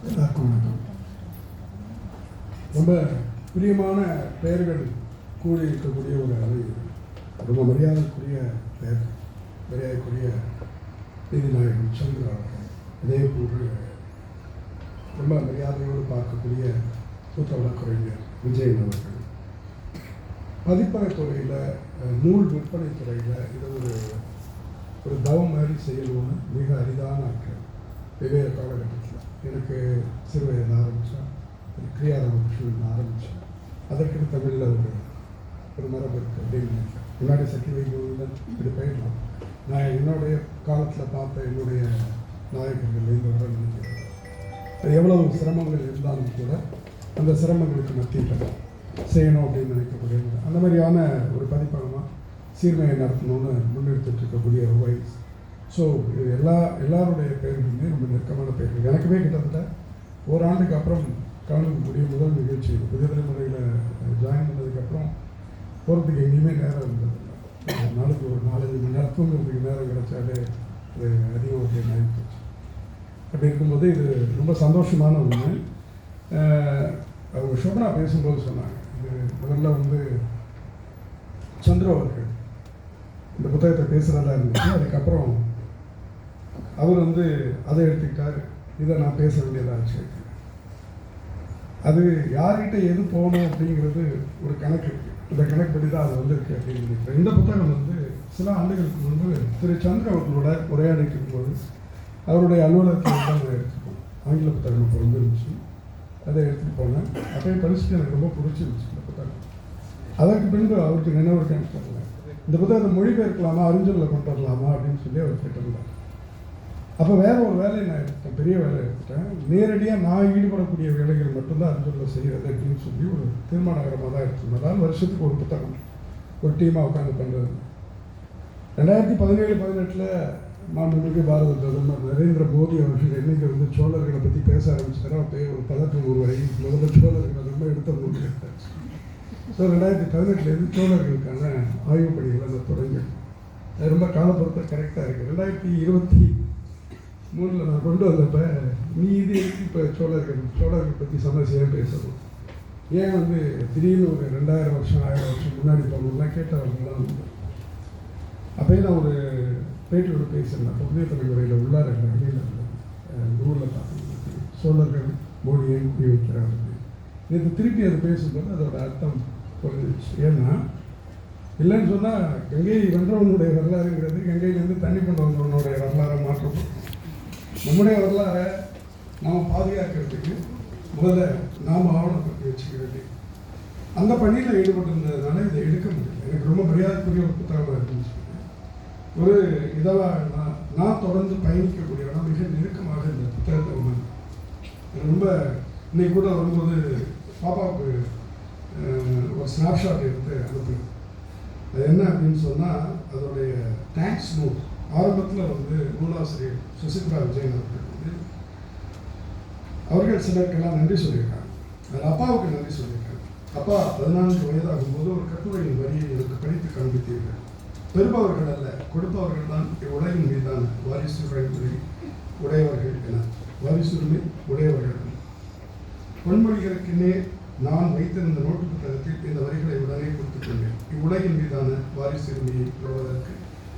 எல்லாருக்கும் வணக்கம் ரொம்ப பிரியமான பெயர்கள் கூடி இருக்கக்கூடிய ஒரு அவை ரொம்ப மரியாதைக்குரிய பெயர் மரியாதைக்குரிய நீதிநாயகன் சந்திரா இதே போன்று ரொம்ப மரியாதையோடு பார்க்கக்கூடிய மூத்த வழக்குரைஞர் விஜயன் அவர்கள். பதிப்பகத் துறையில் நூல் விற்பனை துறையில் இது ஒரு ஒரு தவம் மாதிரி செய்யணும்னு மிக அரிதான ஆட்கள் வெவ்வேறு காலகட்டத்தில் எனக்கு சிறு வயதில் ஆரம்பித்தேன் கிரியா ராமகிருஷ்ணன் ஆரம்பித்தேன். அதற்கு தமிழில் ஒரு ஒரு மரபு இருக்குது அப்படின்னு முன்னாடி சக்தி வைகோவில் இப்படி போயிடலாம். நான் என்னுடைய காலத்தில் பார்த்த என்னுடைய நாயகர்கள் இந்த வர நினைக்கிறேன். எவ்வளவு சிரமங்கள் இருந்தாலும் கூட அந்த சிரமங்களுக்கு மத்தியில் செய்யணும் அப்படின்னு நினைக்கக்கூடிய அந்த மாதிரியான ஒரு பதிப்பகமாக சீர்மையை நடத்தணும்னு முன்னெடுத்துட்டு இருக்கக்கூடிய வைஸ் ஸோ இது எல்லா எல்லாருடைய பேர்களுமே ரொம்ப நெருக்கமான பேர்கள் எனக்குமே கிட்டத்தட்ட ஓராண்டுக்கு அப்புறம் கலந்துக்கக்கூடிய முதல் நிகழ்ச்சி. புதிய தலைமுறையில் ஜாயின் பண்ணதுக்கப்புறம் போகிறதுக்கு எங்கேயுமே நேரம் இருந்தது ஒரு நாளைக்கு ஒரு நாலஞ்சு மணி நேரம் தூங்குறதுக்கு நேரம் கிடைச்சாலே அது அதிக ஒரு ஆகிப்போச்சு அப்படி இருக்கும்போது இது ரொம்ப சந்தோஷமான ஒன்று அவங்க சோபனா பேசும்போது சொன்னாங்க. இது முதல்ல வந்து சந்திர அவர்கள் இந்த புத்தகத்தை பேசுகிறதா இருந்துச்சு. அதுக்கப்புறம் அவர் வந்து அதை எடுத்துக்கிட்டார். இதை நான் பேச வேண்டியதாச்சு அது யார்கிட்ட எது போகணும் அப்படிங்கிறது ஒரு கணக்கு இருக்கு. கணக்கு படி தான் அது வந்திருக்கு அப்படின்னு நினைக்கிறேன். இந்த புத்தகம் வந்து சில ஆண்டுகளுக்கு முன்பு திரு சந்திர அவர்களோட உரையாடிக்கும் போது அவருடைய அலுவலகத்தில் தான் அதை எடுத்துட்டு ஆங்கில புத்தகம் இப்போ வந்துருந்துச்சு. அதை எடுத்துகிட்டு போனேன். அப்போயே படிச்சுட்டு எனக்கு ரொம்ப பிடிச்சிருந்துச்சு இந்த புத்தகம். அதற்கு பின்பு அவருக்கு நினைவு இருக்கான்னு தெரியல. இந்த புத்தகத்தை மொழிபெயர்க்கலாமா அறிஞர்களை கொண்டு வரலாமா அப்படின்னு சொல்லி அவர் கேட்டிருந்தார். அப்போ வேற ஒரு வேலையை நான் எடுத்துட்டேன். பெரிய வேலை எடுத்துட்டேன். நேரடியாக நான் ஈடுபடக்கூடிய வேலைகள் மட்டும்தான் அறிஞரில் செய்கிறது அப்படின்னு சொல்லி ஒரு தீர்மானகரமாக தான் எடுத்துருந்தேன் அதாவது வருஷத்துக்கு ஒரு புத்தகம். ஒரு டீமாக உட்காந்து பண்ணுறது ரெண்டாயிரத்தி பதினேழு பதினெட்டில் மாண்புமிகு பாரத பிரதமர் நரேந்திர மோடி அவர்கள் என்னைக்கு வந்து சோழர்களை பற்றி பேச ஆரம்பிச்சாரோ அப்போ ஒரு பதற்றம் உருவாகி முதல்ல சோழர்களை ரொம்ப எடுத்த முடிவு ஸோ ரெண்டாயிரத்தி பதினெட்டுலேருந்து சோழர்களுக்கான ஆய்வு பணிகளை நான் தொடங்கி அது ரொம்ப காலப்பொறுத்த கரெக்டாக இருக்குது ரெண்டாயிரத்தி இருபத்தி மூணில் நான் கொண்டு வந்தப்ப நீ இது இப்போ சோழர்கள் சோழர்கள் பற்றி சமரசியாக பேசணும்? ஏன் வந்து திடீர்னு ஒரு ரெண்டாயிரம் வருஷம் ஆயிரம் வருஷம் முன்னாடி போகணும்லாம் கேட்டவர்கள்லாம் உண்டு அப்போயே நான் ஒரு பேட்டியோட பேசியிருந்தேன் புதிய தலைமுறையில் உள்ளார வெளியில் ஊரில் பார்த்தீங்கன்னா சோழர்கள் மொழியை குடி வைக்கிறாங்க நேற்று திருப்பி அதை பேசும்போது அதோட அர்த்தம் புரிஞ்சிச்சு. ஏன்னா இல்லைன்னு சொன்னால் கங்கை வென்றவனுடைய வரலாறுங்கிறது கங்கையிலேருந்து தண்ணி கொண்டு வந்தவனுடைய நம்முடைய வரலாறை நாம் பாதுகாக்கிறதுக்கு முதல்ல நாம் ஆவணப்படுத்தி வச்சுக்க வேண்டியது. அந்த பணியில் ஈடுபட்டிருந்ததுனால இதை எடுக்க முடியல. எனக்கு ரொம்ப மரியாதைக்குரிய ஒரு புத்தகமாக இருந்துச்சு ஒரு இதாக நான் நான் தொடர்ந்து பயணிக்கக்கூடியவனா மிக நெருக்கமாக இந்த புத்தகத்தை உணர்ந்தேன். ரொம்ப இன்னைக்கு கூட வரும்போது பாப்பாவுக்கு ஒரு ஸ்னாப்ஷாட் எடுத்து அனுப்புனேன். அது என்ன அப்படின்னு சொன்னால் அதோடைய தேங்க்ஸ் நோட் ஆரம்பத்தில் வந்து நூலாசிரியர் சுசித்ரா விஜயன் அவர்கள் வந்து அவர்கள் சிலருக்கெல்லாம் நன்றி சொல்லியிருக்காங்க. அதில் அப்பாவுக்கு நன்றி சொல்லியிருக்காங்க அப்பா பதினான்கு வயதாகும்போது ஒரு கட்டுரையின் வரியை எனக்கு படித்து காண்பித்தீர்கள். பெறுபவர்கள் அல்ல கொடுப்பவர்கள் தான் இவ்வுலகின் மீதான வாரிசுரிமை உடையவர்கள் என. வாரிசுரிமை உடையவர்கள் பொன்மொழிகளுக்குன்னே நான் வைத்திருந்த நோட்டு புத்தகத்தில் இந்த வரிகளை உடனே கொடுத்துக் கொண்டேன். இவ்வுலகின் மீதான வாரிசுரிமையை பெறுவதற்கு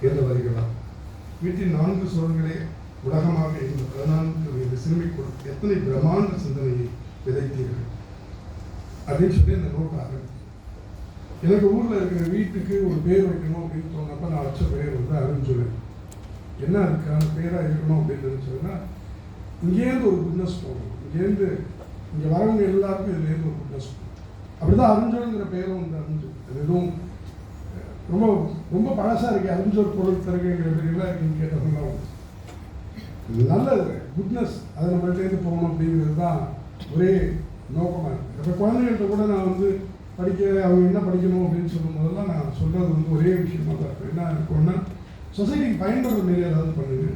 இந்த வரிகளா வீட்டின் நான்கு சுவர்களே உலகமாக இந்த பதினான்கு வயது சிறுமிக்குள் எத்தனை பிரம்மாண்ட சிந்தனையை விதைத்தீர்கள்? அப்படின்னு சொல்லி இந்த நோட் ஆரம்பிச்சு எனக்கு ஊரில் இருக்கிற வீட்டுக்கு ஒரு பேர் வைக்கணும் அப்படின்னு சொன்னப்ப நான் வச்ச பேர் வந்து அருண்சுரன் என்ன அதுக்கான பேராக இருக்கணும் அப்படின்னு சொன்னால் இங்கேருந்து ஒரு பிஸ்னஸ் போகணும். இங்கேருந்து இங்கே வரவங்க எல்லாருக்கும் இதுலேருந்து ஒரு பிஸ்னஸ் போகணும். அப்படி தான் அருஞ்சோருங்கிற பேரும் வந்து அருஞ்சு அது எதுவும் ரொம்ப ரொம்ப பழசாக இருக்கு. அறிஞ்சோர் பொருள் தருகைங்கிற பேரெல்லாம் நீங்கள் கேட்டவங்களாம் உண்டு. நல்லது. குட்னஸ் அதை நம்மள்டேருந்து போகணும் அப்படிங்கிறது தான் ஒரே நோக்கமாக இருக்குது இப்போ குழந்தைகள்கிட்ட கூட நான் வந்து படிக்க அவங்க என்ன படிக்கணும் அப்படின்னு சொல்லும் போதெல்லாம் நான் சொல்கிறது வந்து ஒரே விஷயமா தான் இருக்கும். என்ன இருக்கும்னா சொசைட்டிக்கு பயன்படுற மாரி ஏதாவது பண்ணுங்க.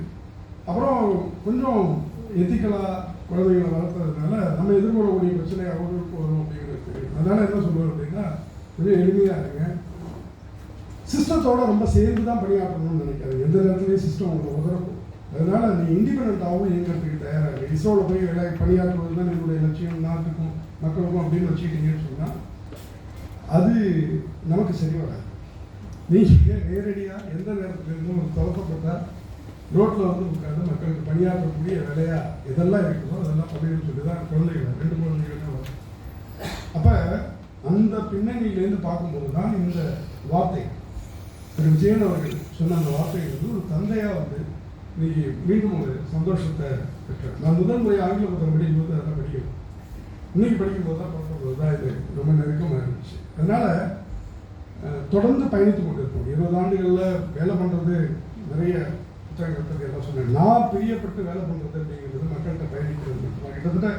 அப்புறம் கொஞ்சம் எத்திக்கலாக குழந்தைகளை வளர்த்ததுனால நம்ம எதிர்கொள்ளக்கூடிய பிரச்சனை அவங்களுக்கு வரும் அப்படிங்கிறது தெரியும். அதனால் என்ன சொல்லுவேன் அப்படின்னா கொஞ்சம் எளிமையாக இருங்க. சிஸ்டத்தோட ரொம்ப சேர்ந்து தான் பணியாற்றணும்னு நினைக்காது எந்த நேரத்துலையும் சிஸ்டம் உங்களுக்கு உதறக்கும் அதனால் நீ இண்டிபெண்ட்டாகவும் இயங்கிறதுக்கு தயாராக இஸ்ரோவில் போய் வேலை பணியாற்றுவது தான் என்னுடைய லட்சியம் நாட்டுக்கும் மக்களுக்கும் அப்படின்னு வச்சுக்கிட்டீங்கன்னு சொன்னால் அது நமக்கு சரி வராது. நீங்கள் நேரடியாக எந்த நேரத்துலேருந்தும் ஒரு துவக்கப்பட்டால் ரோட்டில் வந்து உட்காந்து மக்களுக்கு பணியாற்றக்கூடிய வேலையாக எதெல்லாம் இருக்குதோ அதெல்லாம் பண்ணுன்னு சொல்லி தான் குழந்தைகள் ரெண்டு குழந்தைகள் வரும் அப்போ அந்த பின்னணியிலேருந்து பார்க்கும்போது தான் இந்த வார்த்தை திரு விஜயன் அவர்கள் சொன்ன அந்த வார்த்தை வந்து ஒரு தந்தையாக வந்து இன்னைக்கு மீண்டும் ஒரு சந்தோஷத்தை பெற்றேன் நான் முதல் முறை ஆங்கில புத்தகம் படிக்கும்போது அதெல்லாம் படிக்கணும் இன்னைக்கு படிக்கும்போது தான் பார்க்கும்போது தான் இது ரொம்ப நெருக்கமாக இருந்துச்சு. அதனால் தொடர்ந்து பயணித்து கொண்டிருப்போம். இருபது ஆண்டுகளில் வேலை பண்ணுறது நிறைய புத்தகங்கள் பற்றி எல்லாம் சொன்னேன். நான் பிரியப்பட்டு வேலை பண்ணுறது அப்படிங்கிறது மக்கள்கிட்ட பயணிக்கிறது நான் கிட்டத்தட்ட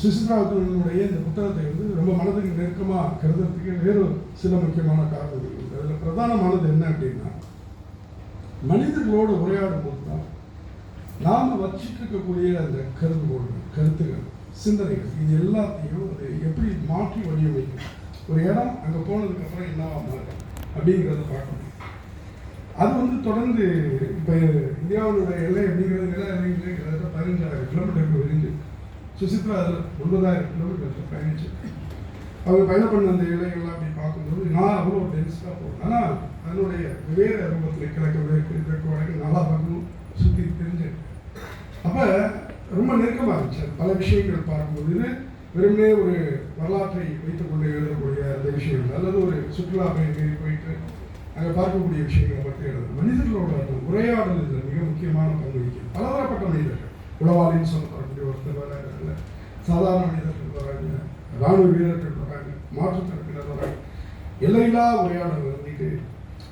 சுசித்ராவுடைய இந்த புத்தகத்தை வந்து ரொம்ப மனதுக்கு நெருக்கமாக கருதுறதுக்கு வேறு சில முக்கியமான காரணங்கள் இருக்கு அதில் பிரதானமானது என்ன அப்படின்னா மனிதர்களோடு உரையாடும் போது தான் நாம் வச்சிட்டு இருக்கக்கூடிய அந்த கருதுகோள்கள் கருத்துகள் சிந்தனைகள் இது எல்லாத்தையும் அது எப்படி மாற்றி வடிவமைக்கும்? ஒரு இடம் அங்கே போனதுக்கப்புறம் என்னவா மாறும் அப்படிங்கிறத பார்க்கணும். அது வந்து தொடர்ந்து இப்போ இந்தியாவுடைய எல்லை அப்படிங்கிறது நில எல்லைங்களே கிட்டத்தட்ட பதினஞ்சாயிரம் கிலோமீட்டருக்கு விரிஞ்சு சுசித்ரா அதில் ஒன்பதாயிரம் கிலோமீட்டர் பயணிச்சு அவங்க பயணம் பண்ண அந்த இலைகள்லாம் அப்படி பார்க்கும்போது நான் அவ்வளோ டென்ஸ்டாக போகும் ஆனால் அதனுடைய வெவ்வேறு ரூபத்தில் கிழக்கு மேற்கு கிழக்கு வடக்கு நல்லா பார்க்கணும் சுற்றி தெரிஞ்சு அப்போ ரொம்ப நெருக்கமாக இருந்துச்சு. பல விஷயங்கள் பார்க்கும்போது இது வெறுமனே ஒரு வரலாற்றை வைத்துக்கொண்டு எழுதக்கூடிய அந்த விஷயங்கள் அல்லது ஒரு சுற்றுலா பயணி போயிட்டு அங்கே பார்க்கக்கூடிய விஷயங்களை பற்றி எழுதுறது மனிதர்களோட அந்த உரையாடல் இதில் மிக முக்கியமான பங்கு வகிக்கும் பலதரப்பட்ட மனிதர்கள் உளவாளின்னு சொல்லப்படக்கூடிய ஒருத்தர் வராங்க சாதாரண மனிதர்கள் வராங்க ராணுவ வீரர்கள் வராங்க எல்லையில்லா உரையாடல் வந்துட்டு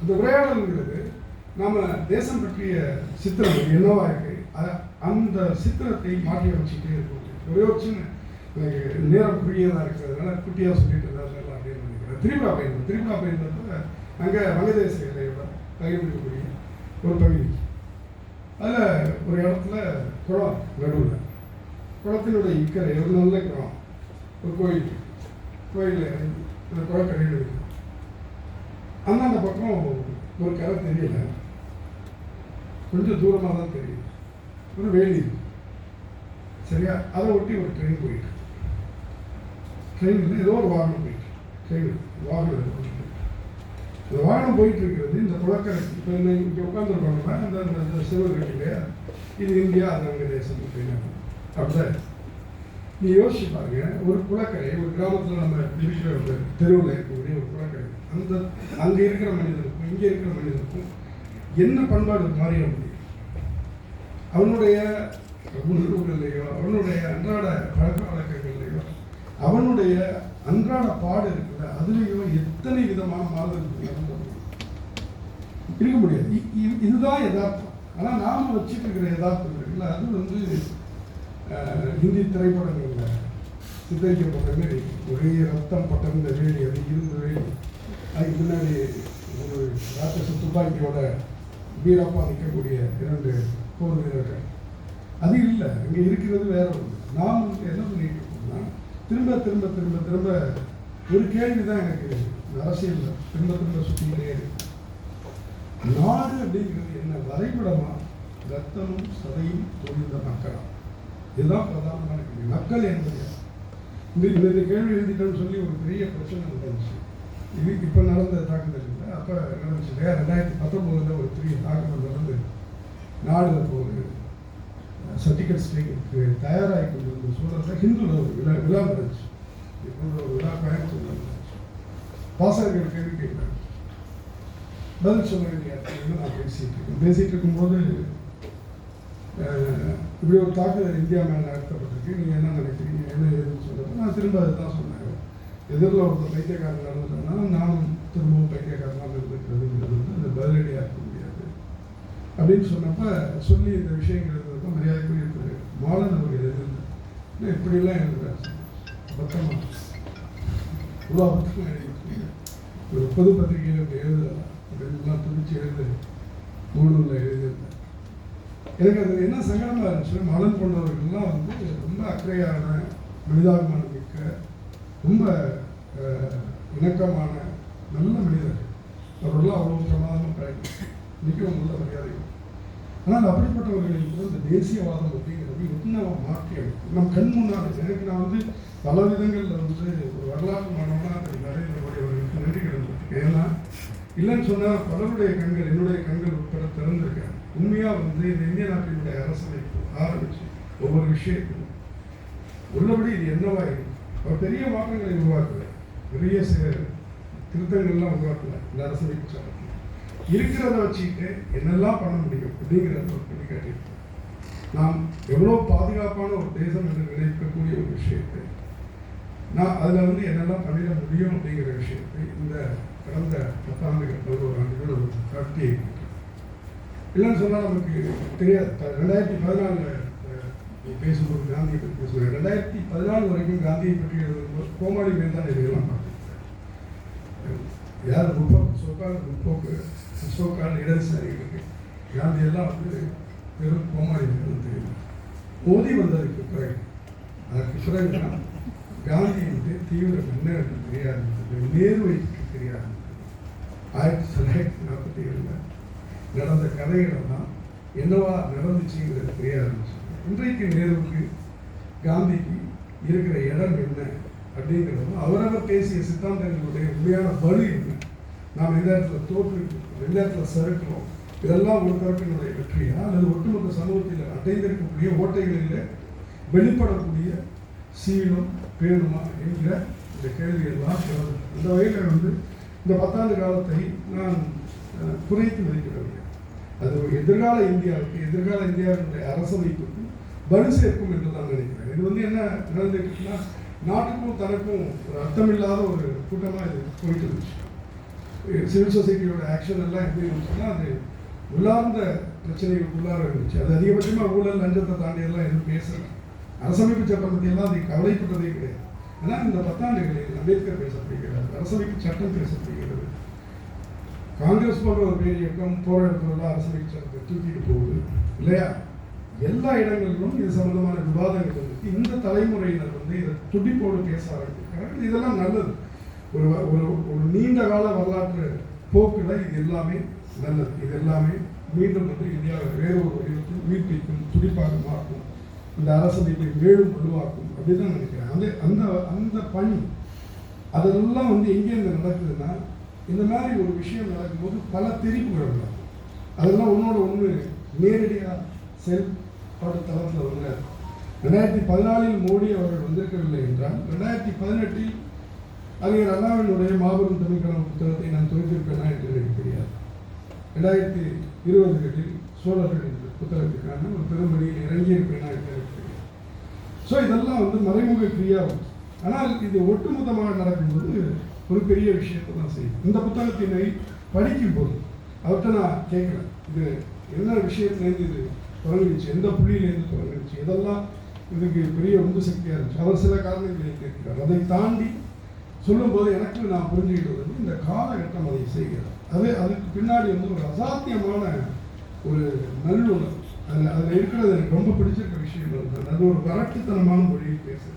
அந்த உரையாடல்ங்கிறது நம்ம தேசம் பற்றிய சித்திரம் என்னவா இருக்கு? அந்த சித்திரத்தை மாற்றி அமைச்சிட்டே இருக்கும் ஒரே ஒரு சின்ன எனக்கு நேரம் குறுகியதாக இருக்கிறதுனால குட்டியாக சொல்லிட்டு இருந்தாங்க அப்படின்னு நினைக்கிறேன். திரிபுரா பயணம் திரிபுரா பயணத்தில் அங்கே வங்கதேச எல்லையோட பகிர்ந்துக்கக்கூடிய ஒரு பகுதி. அதில் ஒரு இடத்துல குளம் நடுவில். குளத்தினுடைய இக்கரை ஒரு நல்ல குளம் ஒரு கோயில். கோயில் இறங்கி அந்த குளக்கரையில் இருக்கு. அந்தாண்ட பக்கம் ஒரு கரை தெரியல. கொஞ்சம் தூரமாக தான் தெரியுது. ஒரு வேலி. சரியா? அதை ஒட்டி ஒரு ட்ரெயின் போயிட்டு. ட்ரெயினில் ஏதோ ஒரு வாகனம் போயிட்டு. ட்ரெயின் வாகனம் போயிட்டு. அந்த வாகனம் போயிட்டு இருக்கிறது இந்த குளக்கரை. இப்போ இந்த இங்கே உட்காந்துருக்கோம்னா அந்த அந்த- அந்த இல்லையா இது இந்தியா அது வங்கதேசம் அப்படின்னா. அப்படிதான் நீ யோசிச்சு பாருங்க ஒரு குளக்கரை ஒரு கிராமத்தில் நம்ம இருக்கிற தெருவில் இருக்கக்கூடிய ஒரு குளக்கரை அந்த அங்கே இருக்கிற மனிதனுக்கும் இங்கே இருக்கிற மனிதனுக்கும் என்ன பண்பாடு மாறிட முடியும்? அவனுடைய உணர்வுகள்லையோ அவனுடைய அன்றாட பழக்க வழக்கங்கள்லையோ அவனுடைய அன்றாட பாடு இருக்குல்ல அதுலேயோ எத்தனை விதமான மாறுதல் இருக்க முடியாது. இதுதான் யதார்த்தம். ஆனால் நாம வச்சுட்டு இருக்கிற யதார்த்தம் இருக்குல்ல அது வந்து ஹிந்தி திரைப்படங்களில் சித்தரிக்கப்பட்ட மாரி ஒரே ரத்தம் பட்டர்ந்த வேலி அது இருந்த வேலி. அதுக்கு பின்னாடி ஒரு ராட்சச துப்பாக்கியோட வீரப்பா நிற்கக்கூடிய இரண்டு போர் வீரர்கள். அது இல்லை இங்கே இருக்கிறது வேற ஒன்று நாம் என்ன பண்ணிட்டு இருக்கோம்னா திரும்ப திரும்ப திரும்ப திரும்ப ஒரு கேள்வி தான் எனக்கு இந்த அரசியலில். திரும்ப திரும்ப சுற்றிக்கிட்டே இருக்கு. நாடு அப்படிங்கிறது என்ன வரைபடமா? ரத்தமும் சதையும் தொழிந்த மக்களா. இதுதான் பிரதானமான கேள்வி. மக்கள் என்பது இந்த இந்த கேள்வி எழுதிட்டோம்னு சொல்லி ஒரு பெரிய பிரச்சனை நடந்துச்சு இது இப்போ நடந்த தாக்குதல் இல்லை. அப்போ நடந்துச்சு? இல்லையா ரெண்டாயிரத்தி பத்தொம்போதில் ஒரு பெரிய தாக்குதல் நடந்து நாடு அப்போ ஒரு சர்டிஃபிகேட் ஸ்டேக்கு தயாராகி கொண்டிருந்த சூழலில் ஹிந்துவில் ஒரு விழா விழா நடந்துச்சு. இப்போ ஒரு விழா கோயம்புத்தூர் நடந்துச்சு. பாசகர்கள் கேள்வி கேட்குறாங்க பதில் சொல்ல வேண்டிய நான் பேசிகிட்டு இருக்கேன். பேசிகிட்டு இருக்கும்போது இப்படி ஒரு தாக்குதல் இந்தியா மேலே நடத்தப்பட்டிருக்கு. நீங்கள் என்ன நினைக்கிறீங்க? என்ன ஏதுன்னு சொல்லுறது நான் திரும்ப அதுதான் சொன்னாங்க எதிரில் ஒருத்தர் பைத்தியக்காரன் நடந்துட்டோம்னா நானும் திரும்பவும் பைத்தியக்காரனாக இருந்துக்கிறதுங்கிறது வந்து அது பதிலடியாக இருக்க முடியாது. அப்படின்னு சொன்னப்ப சொல்லி இந்த விஷயங்கள் இருந்தப்ப மரியாதைக்குரிய திரு மாலன் அவர்கள் எதிர்த்து இப்படிலாம் எழுதுறாரு. பத்தமாக இவ்வளோ பத்தமாக எழுதியிருக்கீங்க ஒரு பொது பத்திரிகையில் இப்படி எழுதலாம். அப்படின்லாம் துணிச்சு எழுது மூணுல எழுதியிருந்தேன் எனக்கு அது என்ன சங்கடமாக இருந்துச்சுன்னா மலன் போன்றவர்கள்லாம் வந்து ரொம்ப அக்கறையான மனிதாபிமானம் மிக்க ரொம்ப இணக்கமான நல்ல மனிதர்கள். அவர்களெல்லாம் அவ்வளோ பிரமாதமாக பழகி மிகவும் நல்ல மரியாதை ஆனால் அப்படிப்பட்டவர்களில் கூட இந்த தேசியவாதம் அப்படிங்கிறது என்ன மாற்றி அமைக்கும் நம் கண் முன்னால் எனக்கு நான் வந்து பல விதங்களில் வந்து ஒரு வரலாற்று மாணவன் திரு நரேந்திர மோடி அவர்களுக்கு நன்றி கிடந்திருக்கேன் ஏன்னா இல்லைன்னு சொன்னால் பலருடைய கண்கள் என்னுடைய கண்கள் உட்பட திறந்திருக்காங்க உண்மையாக வந்து இந்த இந்திய நாட்டினுடைய அரசமைப்பு ஆரம்பித்து ஒவ்வொரு விஷயத்திலும். உள்ளபடி இது என்னவா இருக்கு? அவர் பெரிய மாற்றங்களை உருவாக்கல. பெரிய சில திருத்தங்கள்லாம் உருவாக்கல. இந்த அரசமைப்பு சட்டத்தில். இருக்கிறத வச்சுக்கிட்டு என்னெல்லாம் பண்ண முடியும் அப்படிங்கிறத ஒரு சொல்லி நாம் எவ்வளோ பாதுகாப்பான ஒரு தேசம் என்று நினைக்கக்கூடிய ஒரு விஷயத்தை நான் அதில் வந்து என்னெல்லாம் பண்ணிட முடியும் அப்படிங்கிற விஷயத்தை இந்த கடந்த பத்தாண்டுகள் பதினோரு ஆண்டுகள் ஒரு காட்டி இல்லைன்னு சொன்னால் நமக்கு தெரியாது. ரெண்டாயிரத்தி பதினாலில் பேசும்போது காந்தியை பற்றி பேசுவேன். ரெண்டாயிரத்தி பதினாலு வரைக்கும் காந்தியை பற்றி எழுதும்போது கோமாளி மேல் தான் இதெல்லாம் பார்த்துருக்கேன் யார் முற்போக்கு சோக்கால் முற்போக்கு சோக்கால் இடதுசாரிகளுக்கு. காந்தி வந்து வெறும் கோமாளி மேல் தெரியும். மோதி வந்ததுக்கு பிறகு அதற்கு பிறகு தான் காந்தி வந்து தீவிர மன்னருக்கு தெரியாது தெரிய ஆரம்பித்தது நேருவைக்கு தெரிய ஆரம்பித்தது ஆயிரத்தி தொள்ளாயிரத்தி நாற்பத்தி ஏழில் நடந்த கதைகளெல்லாம் என்னவா நடந்துச்சுங்கிறது தெரிய ஆரம்பிச்சு இன்றைக்கு நேருவுக்கு காந்திக்கு இருக்கிற இடம் என்ன அப்படிங்கிறது அவரவர் பேசிய சித்தாந்தங்களுடைய உண்மையான வலு என்ன நாம் எந்த இடத்துல தோற்றுக்கிறோம் எந்த இடத்துல சறுக்கிறோம் இதெல்லாம் ஒரு தரப்பினுடைய வெற்றியா? அல்லது ஒட்டுமொத்த சமூகத்தில் அடைந்திருக்கக்கூடிய ஓட்டைகளில் வெளிப்படக்கூடிய சீலம் வேணுமா என்கிற இந்த கேள்வியெல்லாம் எழுது. அந்த வகையில் வந்து இந்த பத்தாண்டு காலத்தை நான் குறைத்து மதிக்கிறவில்லை அது ஒரு எதிர்கால இந்தியாவுக்கு எதிர்கால இந்தியாவினுடைய அரசமைப்புக்கு வலு சேர்க்கும் என்று தான் நினைக்கிறேன். இது வந்து என்ன நடந்துருக்குன்னா நாட்டுக்கும் தனக்கும் ஒரு அர்த்தமில்லாத ஒரு கூட்டமாக இது போயிட்டு இருந்துச்சு. சிவில் சொசைட்டியோட ஆக்ஷன் எல்லாம் எப்படி இருந்துச்சுன்னா அது உள்ளார்ந்த பிரச்சனைகளுக்கு உள்ளார இருந்துச்சு. அது அதிகபட்சமாக ஊழல் லஞ்சத்தை தாண்டியெல்லாம் எதுவும் பேசுகிறேன் அரசமைப்பு சட்டம் பற்றியெல்லாம் அது கவலைப்பட்டதே கிடையாது. ஆனால் இந்த பத்தாண்டுகளில் அம்பேத்கர் பேசப்படுகிறது அரசமைப்பு சட்டம் பேசப்படுகிறது. காங்கிரஸ் போன்ற ஒரு பெரிய இயக்கம் போராட்டத்தில் அரசமைப்பு சட்டத்தை தூக்கிட்டு போகுது. இல்லையா? எல்லா இடங்களிலும் இது சம்பந்தமான விவாதங்கள் இருக்கு. இந்த தலைமுறையினர் வந்து இதை துடிப்போடு பேச ஆரம்பிக்கிறார்கள். இதெல்லாம் நல்லது. ஒரு ஒரு ஒரு நீண்ட கால வரலாற்று போக்கில் இது எல்லாமே நல்லது. இது எல்லாமே மீண்டும் வந்து இந்தியாவை வேறு ஒரு வடிவத்தில் உயிர்ப்பிக்கும் துடிப்பாக மாற்றும் இந்த அரசமைப்பை மேலும் வலுவாக்கும் அப்படின்னு தான் நினைக்கிறேன். அந்த அந்த அந்த பணி அதெல்லாம் வந்து எங்கேருந்து நடக்குதுன்னா இந்த மாதிரி ஒரு விஷயம் நடக்கும்போது பல திரிப்புகள் நடக்கும் அதெல்லாம் ஒன்றோட ஒன்று நேரடியாக செயல்பாடு தளத்தில் வந்தார். ரெண்டாயிரத்தி பதினாலில் மோடி அவர்கள் வந்திருக்கவில்லை என்றால் ரெண்டாயிரத்தி பதினெட்டில் அறிஞர் அண்ணாவினுடைய மாபெரும் தமிழ்கணம் புத்தகத்தை நான் துவக்கியிருப்பேனா என்று எனக்கு தெரியாது. ரெண்டாயிரத்தி இருபதுகளில் சோழர்கள் புத்தகத்துக்கான ஒரு பெரும்படியில் இறங்கியிருப்பேனா என்று ஸோ இதெல்லாம் வந்து மறைமுக கிரியாவும். ஆனால் இது ஒட்டுமொத்தமாக நடக்கும்போது ஒரு பெரிய விஷயத்தை தான் செய்யும். இந்த புத்தகத்தினை படிக்கும்போது அவர்கிட்ட நான் கேட்குறேன். இது என்ன விஷயத்துலேருந்து இது தொடங்கிடுச்சு எந்த புள்ளியிலேருந்து தொடங்கிடுச்சு இதெல்லாம் இதுக்கு பெரிய உந்து சக்தியாக இருந்துச்சு. அவர் சில காரணங்களை கேட்கிறார். அதை தாண்டி சொல்லும்போது எனக்கு நான் புரிஞ்சுக்கிட்டது வந்து இந்த காலகட்டம் அதை செய்கிறார் அது அதுக்கு பின்னாடி வந்து ஒரு அசாத்தியமான ஒரு நல்லுணர்வு. அதில் அதில் இருக்கிறது எனக்கு ரொம்ப பிடிச்சிருக்கு. விஷயம் வந்து அது ஒரு வரட்டுத்தனமான மொழியில் பேசுது.